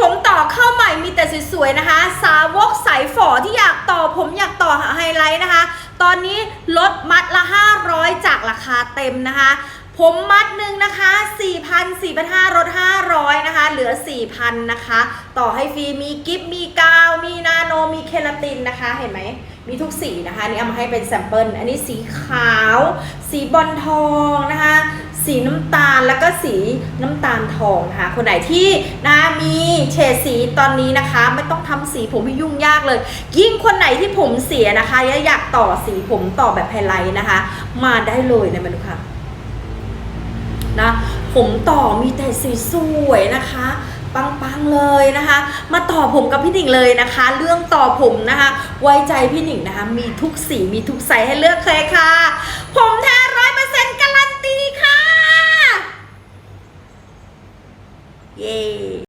ผมต่อเข้าใหม่มีแต่สวยๆนะคะ สาวกสายฝอที่อยากต่อผมอยากต่อไฮไลท์นะคะ ตอนนี้ลดมัดละ 500 จากราคาเต็มนะคะ ผมมัดหนึ่งนะคะ4,000 4,500ลด500นะคะ เหลือ 4,000นะคะ ต่อให้ฟรีมีกิฟต์มีกาว มีนาโนมีเคลาตินนะคะเห็นไหมมีทุกสีนะคะนนี่เอามาให้เป็นแซมเปิลอันนี้สีขาว สีบอลทองนะคะ สีน้ำตาลแล้วก็สีน้ำตาลทองนะคะคนไหนที่นะมีเฉดสีตอนนี้นะคะ ไม่ต้องทำสีผมให้ยุ่งยากเลย ยิ่งคนไหนที่ผมเสียนะคะและอยากต่อสีผมต่อแบบไฮไลท์นะคะ มาได้เลยนะมาดูค่ะนะผมต่อมีแต่สวยๆนะคะปังๆเลยนะคะ มาต่อผมกับพี่หนิงเลยนะคะ เรื่องต่อผมนะคะ ไว้ใจพี่หนิงนะคะ มีทุกสีมีทุกไซส์ให้เลือกเลยค่ะ ต์